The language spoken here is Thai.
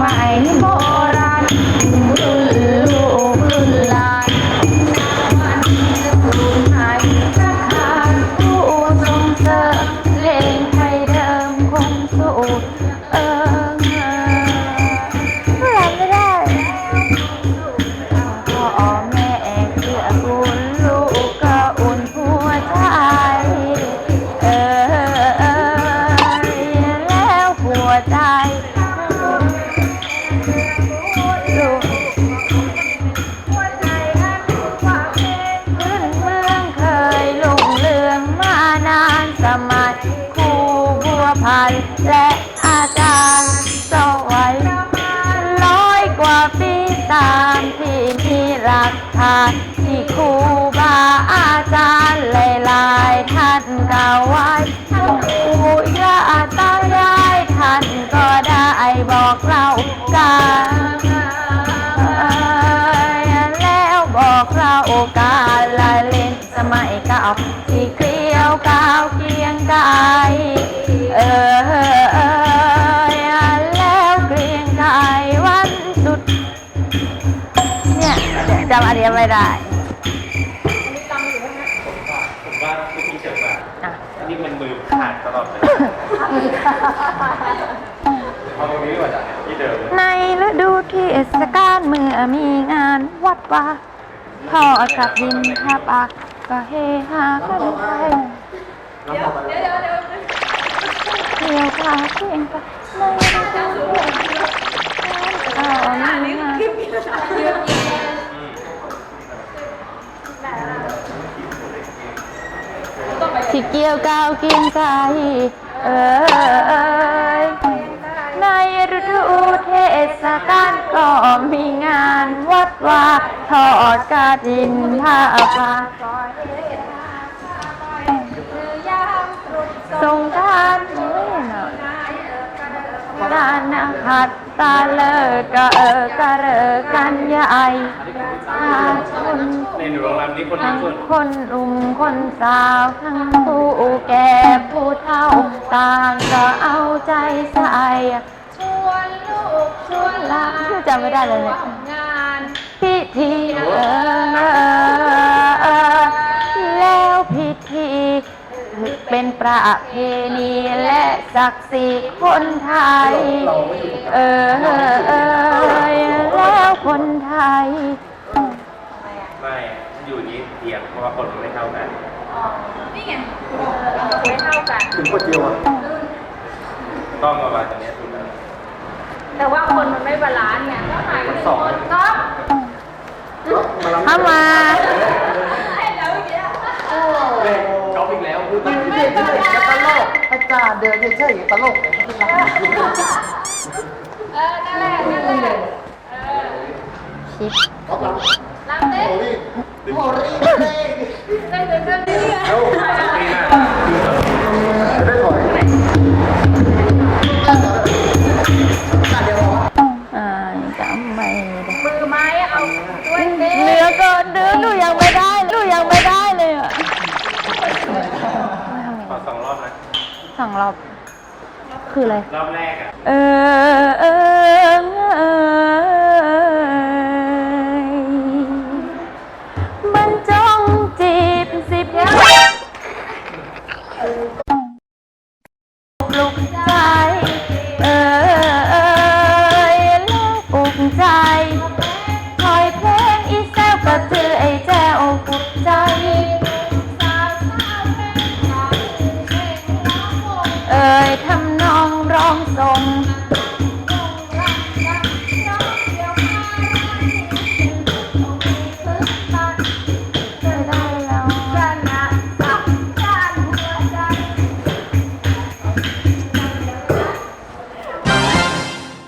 หม และอาจารย์สวัยร้อยกว่าปีตามที่มีหลักฐานที่ครูบาอาจารย์หลายๆท่านกล่าวไว้ปู่ย่าตายายท่านก็ได้บอกเรากันแล้วบอกเราการละเล่นสมัยเก่าที่เกลียวกาวเกียงกาย จำอันเดียวไม่ได้ผมว่าคุณพี่เจ็บอะอะนี่มันมือขาดตลอดเลยเอาตรงนี้ดีกว่าจ้ะที่เดิมในฤดูที่เทศกาลเมื่อมีงานวัดว่าทอดกระถินผ้าปากก็เฮฮากันไปเดี๋ยวเดี๋ยวเดี๋ยวเที่ยวพาเพียงไปในฤดูที่มีงาน ที่เกี่ยวก้าวกียงไกรเอยในฤดูเทศกาลก็มีงานวัดว่าทอดกระถินผ้าป่าสงกรานการนักขัดตาเลิกก็เออกะเรกันใหญ่ ชาชนในหนูโรงรมนี้คนทั้ทั้งงคนคนหนุ่มคนสาวทั้งผู้แก่ผู้เฒ่า ต่างก็เอาใจใส่ ชวนลูกชวนหลานชื่อจำไม่ได้เลยเนี่ย ร่วมงานพิธีเออแล้วพิธี เป็นประเพณีและศักดิ์ศรีคนไทย เออเออแล้วคนไทย อยู่นี้เถียงเพราะว่าคนมันไม่เท่ากันนี่ไงเราไม่เท่ากัน ถึงคนเดียวอะต้องมาบาตรงนี้ถูกแล้วแต่ว่าคนมันไม่บาลานซ์ไงก็หายไปหนึ่งคนก็เข้ามาให้แล้วอย่างเงี้ยเขาอีกแล้วคือมันไม่บาลานซ์ตลกอาจารย์เดินเฉยๆตลกเออนั่นแหละนั่นแหละเออชิปรับเต้น โมรีเล่เต้นเต้นเต้นนี่ไงเอ้าปีหน้าจะได้ถอยเดี๋ยวอ่าจำไม่ได้มือไม้เอาด้วยเต้เนื้อก็เนื้อหนูยังไม่ได้หนูยังไม่ได้เลยอะขอสองรอบนะสองรอบคืออะไรรอบแรกอะเออเออ ลูกใจ เออเอยแล้วอกใจ คอยเพลงอีแซวกับเธอไอ้แจ้วปลุกใจ เอ่ยทำนองร้องทรง